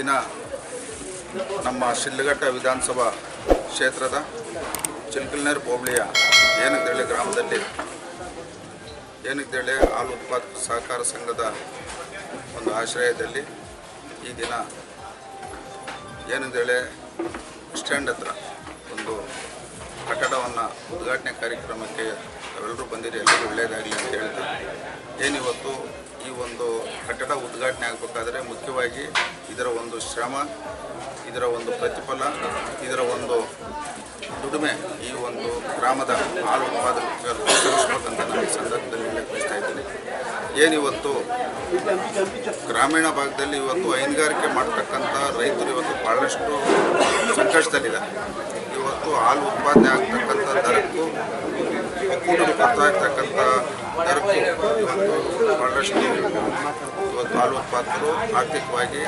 ದಿನ ನಮ್ಮ ಶಿಲ್ಘಟ್ಟ ವಿಧಾನಸಭಾ ಕ್ಷೇತ್ರದ ಚಿಲ್ಕಲ್ನೇರ್ ಹೋಬಳಿಯ ಏನಂತೇಳಿ ಗ್ರಾಮದಲ್ಲಿ ಏನಂತೇಳಿ ಹಾಲು ಉತ್ಪಾದಕ ಸಹಕಾರ ಸಂಘದ ಒಂದು ಆಶ್ರಯದಲ್ಲಿ ಈ ದಿನ ಏನಂತೇಳಿ ಬಸ್ ಸ್ಟ್ಯಾಂಡ್ ಹತ್ರ ಒಂದು ಕಟ್ಟಡವನ್ನು ಉದ್ಘಾಟನೆ ಕಾರ್ಯಕ್ರಮಕ್ಕೆ ತಾವೆಲ್ಲರೂ ಬಂದಿರಿ ಎಲ್ಲರೂ ಒಳ್ಳೆಯದಾಗಲಿ ಅಂತ ಹೇಳ್ತೀವಿ. ಏನಿವತ್ತು ಈ ಒಂದು ಕಟ್ಟಡ ಉದ್ಘಾಟನೆ ಆಗಬೇಕಾದ್ರೆ ಮುಖ್ಯವಾಗಿ ಇದರ ಒಂದು ಶ್ರಮ, ಇದರ ಒಂದು ಪ್ರತಿಫಲ, ಇದರ ಒಂದು ದುಡಿಮೆ ಈ ಒಂದು ಗ್ರಾಮದ ಹಾಲು ಉತ್ಪಾದಕರು ನಾನು ಈ ಸಂದರ್ಭದಲ್ಲಿ ಹೇಳಕ್ಕೆ ಇದ್ದೀನಿ. ಏನಿವತ್ತು ಗ್ರಾಮೀಣ ಭಾಗದಲ್ಲಿ ಇವತ್ತು ಹೈನುಗಾರಿಕೆ ಮಾಡ್ತಕ್ಕಂಥ ರೈತರು ಇವತ್ತು ಭಾಳಷ್ಟು ಸಂಕಷ್ಟದಲ್ಲಿದ್ದಾರೆ. ಇವತ್ತು ಹಾಲು ಉತ್ಪಾದನೆ ಆಗ್ತಕ್ಕಂಥ ದರಕ್ಕೂ ಒಕ್ಕೂಟಕ್ಕೆ ಇವತ್ತು ಭಾಳಷ್ಟು ಇವತ್ತು ಹಾಲು ಉತ್ಪಾದಕರು ಆರ್ಥಿಕವಾಗಿ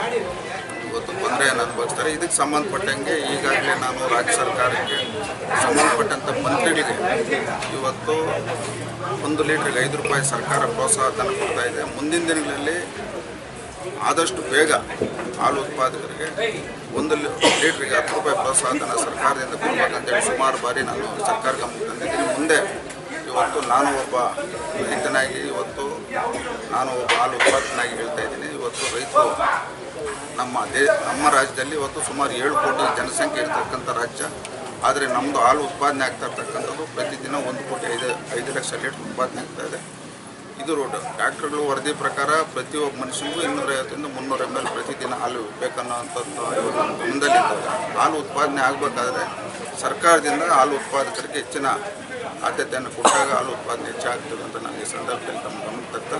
ಇವತ್ತು ತೊಂದರೆಯನ್ನು ಅನುಭವಿಸ್ತಾರೆ. ಇದಕ್ಕೆ ಸಂಬಂಧಪಟ್ಟಂಗೆ ಈಗಾಗಲೇ ನಾನು ರಾಜ್ಯ ಸರ್ಕಾರಕ್ಕೆ ಸಂಬಂಧಪಟ್ಟಂಥ ಮಂತ್ರಿಗಳಿಗೆ ಇವತ್ತು ಒಂದು ಲೀಟ್ರಿಗೆ ಐದು ರೂಪಾಯಿ ಸರ್ಕಾರ ಪ್ರೋತ್ಸಾಹ ಧನ ಕೊಡ್ತಾ ಇದೆ. ಮುಂದಿನ ದಿನಗಳಲ್ಲಿ ಆದಷ್ಟು ಬೇಗ ಹಾಲು ಉತ್ಪಾದಕರಿಗೆ ಒಂದು ಲೀಟ್ರಿಗೆ ಹತ್ತು ರೂಪಾಯಿ ಪ್ರೋತ್ಸಾಹ ಧನ ಸರ್ಕಾರದಿಂದ ಕೊಡಬೇಕಂತೇಳಿ ಸುಮಾರು ಬಾರಿ ನಾನು ಸರ್ಕಾರ ಗಮನಕ್ಕೆ ತಂದಿದ್ದೀನಿ. ಮುಂದೆ ಇವತ್ತು ನಾನು ಒಬ್ಬ ರೈತನಾಗಿ ಇವತ್ತು ನಾನು ಒಬ್ಬ ಹಾಲು ಉತ್ಪಾದಕನಾಗಿ ಹೇಳ್ತಾ ಇದ್ದೀನಿ. ಇವತ್ತು ರೈತರು ನಮ್ಮ ದೇ, ನಮ್ಮ ರಾಜ್ಯದಲ್ಲಿ ಇವತ್ತು ಸುಮಾರು ಏಳು ಕೋಟಿ ಜನಸಂಖ್ಯೆ ಇರತಕ್ಕಂಥ ರಾಜ್ಯ. ಆದರೆ ನಮ್ಮದು ಹಾಲು ಉತ್ಪಾದನೆ ಆಗ್ತಾ ಇರ್ತಕ್ಕಂಥದ್ದು ಪ್ರತಿದಿನ ಒಂದು ಕೋಟಿ ಐದು ಐದು ಲಕ್ಷ ಲೀಟರ್ ಉತ್ಪಾದನೆ ಆಗ್ತಾ ಇದೆ. ಇದು ರೋಡ್. ಡಾಕ್ಟರ್ಗಳು ವರದಿ ಪ್ರಕಾರ ಪ್ರತಿಯೊಬ್ಬ ಮನುಷ್ಯನಿಗೂ ಇನ್ನೂರೈವತ್ತರಿಂದ ಮುನ್ನೂರ ಎಂ ಎಲ್ ಪ್ರತಿದಿನ ಹಾಲು ನಮ್ಮ ಗಮನದಲ್ಲಿದ್ದಾರೆ ಹಾಲು ಉತ್ಪಾದನೆ ಆಗಬೇಕಾದ್ರೆ ಸರ್ಕಾರದಿಂದ ಹಾಲು ಉತ್ಪಾದಕರಿಗೆ ಹೆಚ್ಚಿನ ಆದ್ಯತೆಯನ್ನು ಕೊಟ್ಟಾಗ ಹಾಲು ಉತ್ಪಾದನೆ ಹೆಚ್ಚಾಗ್ತದೆ ಅಂತ ಈ ಸಂದರ್ಭದಲ್ಲಿ ತಮ್ಮ ಗಮನ ತರ್ತಾ,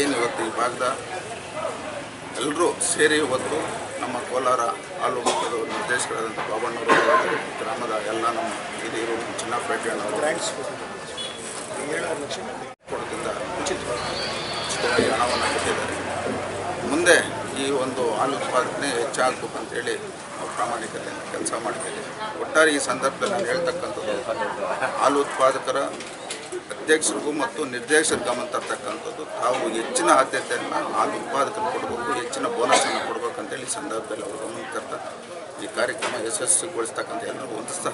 ಏನು ಇವತ್ತು ಈ ಭಾಗದ ಎಲ್ಲರೂ ಸೇರಿ ಇವತ್ತು ನಮ್ಮ ಕೋಲಾರ ಹಾಲು ಮಟ್ಟದ ನಿರ್ದೇಶಕರಾದಂಥ ಬಾಬಣ್ಣವರು ಗ್ರಾಮದ ಎಲ್ಲ ನಮ್ಮ ಹಿರಿಯರು ಚಿನ್ನಪೇಟೆ ಕೊಡದಿಂದ ಉಚಿತವಾಗಿ ಹಣವನ್ನು ಕೊಟ್ಟಿದ್ದಾರೆ. ಮುಂದೆ ಈ ಒಂದು ಹಾಲು ಉತ್ಪಾದನೆ ಹೆಚ್ಚಾಗಬೇಕು ಅಂತೇಳಿ ನಾವು ಪ್ರಾಮಾಣಿಕತೆ ಕೆಲಸ ಮಾಡ್ತೀವಿ ಒಟ್ಟಾರೆ ಈ ಸಂದರ್ಭದಲ್ಲಿ ನಾನು ಹೇಳ್ತಕ್ಕಂಥದ್ದು ಹಾಲು ಉತ್ಪಾದಕರ ಅಧ್ಯಕ್ಷರಿಗೂ ಮತ್ತು ನಿರ್ದೇಶಕ ಗಮನ ತರ್ತಕ್ಕಂಥದ್ದು ತಾವು ಹೆಚ್ಚಿನ ಆದ್ಯತೆಯನ್ನು ಹಾಲು ಉತ್ಪಾದಕರು ಕೊಡಬೇಕು, ಹೆಚ್ಚಿನ ಬೋನಸನ್ನು ಕೊಡಬೇಕಂತೇಳಿ ಈ ಸಂದರ್ಭದಲ್ಲಿ ಅವರು ಗಮನ ಈ ಕಾರ್ಯಕ್ರಮ ಯಶಸ್ವಿಗೊಳಿಸ್ತಕ್ಕಂಥ ಎಲ್ಲರಿಗೂ ಒಂದು ಸಹ.